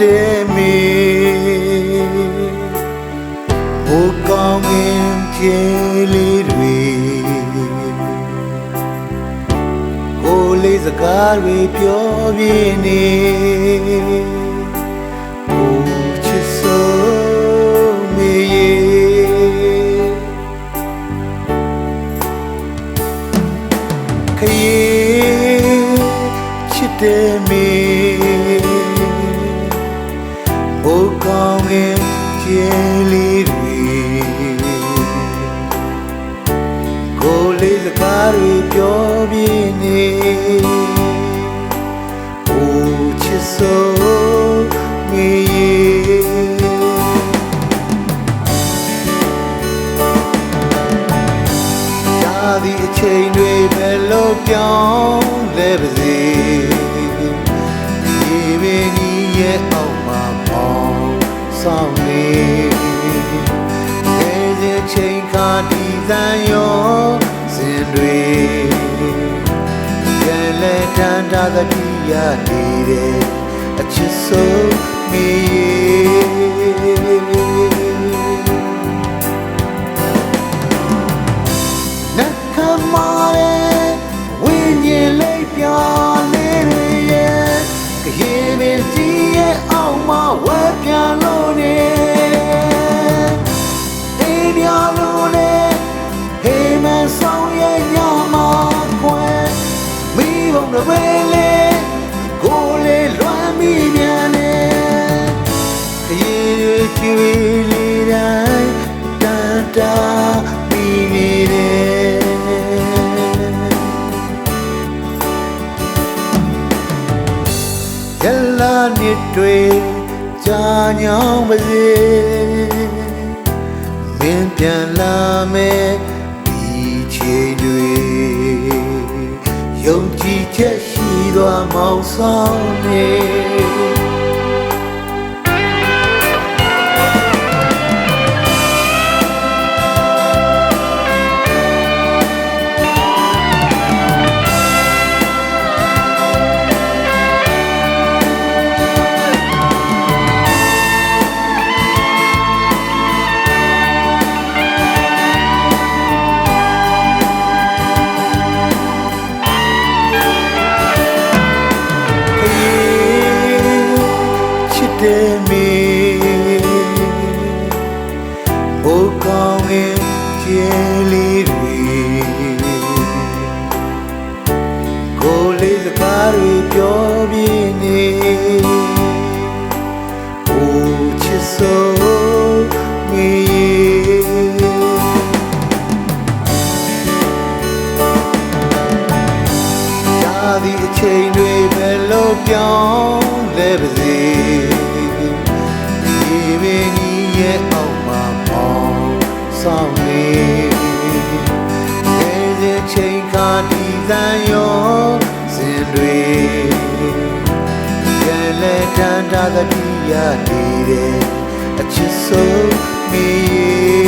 တဲ့မေဘိုးကောင်းငင်ကျေလေးတွေကိုယ်လေးစကားတွေပြောပြနေဘိုးချစ်စိုးမေခရီးချစ်တဲ့မေ ကောင်းငင်ကျေလေးတွေကိုယ်လေးစကားတွေပြောပြနေဘိုးချစ်စိုးမေရာသီအချိန်တွေဘယ်လိုပြောင်းလဲပါစေဒီပင်ကြီးရဲ့အောက်မှာပေါင်း ဆောင်နေဒီချိန်ခါဒီသံရောစင်တွေကလဲတန်တာကတိရနေတယ်အချစ်ဆုံးမေနတ်ခမာရဲ့ဝိညာဉ်လေးပြော ဘုံတွေပဲလေကိုယ်လေးလွမ်းမိပြန်နေခရီးတွေချီလေးတိုင်းတန်တာပြီးနေတယ်ရလာနစ်တွေကြာညောင်းပါစေမင်းပြန်လာမယ် ယုံကြည်ချက်ရှိသောမောင်ဆောင်နေ ဘိုးကောင်းငယ်ကျေလေးတွေကိုယ်လေးစကားတွေပြောပြနေဘိုးချစ်စိုးမေရာသီအချိန်တွေဘယ်လိုပြောင်းလဲပါစေဒီပင်ကြီးရဲ့အောက်မှာပေါင်း ဆောင်နေဒီချိန်ခါဒီသံရောစင်တွေကလဲတန်တာကတိရနေတယ်အချစ်ဆုံးမေန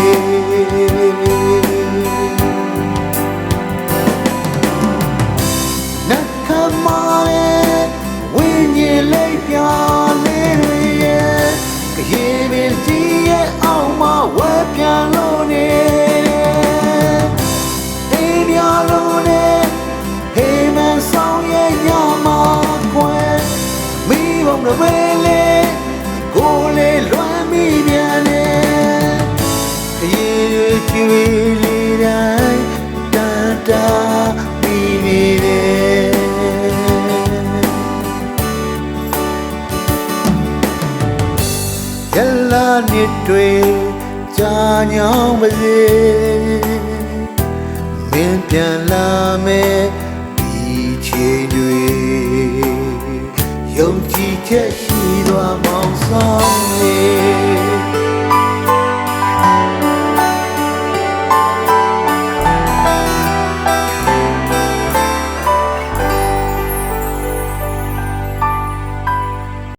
မိဘုံတွေပဲလေကိုယ်လေးလွမ်းမိပြန်နေခရီးတွေကြွေလေးတိုင်းတန်တာပြီးနေတယ်ရလာနစ်တွေကြာညောင်းပါစေမင်းပြန်လာမယ် 却许多梦想里。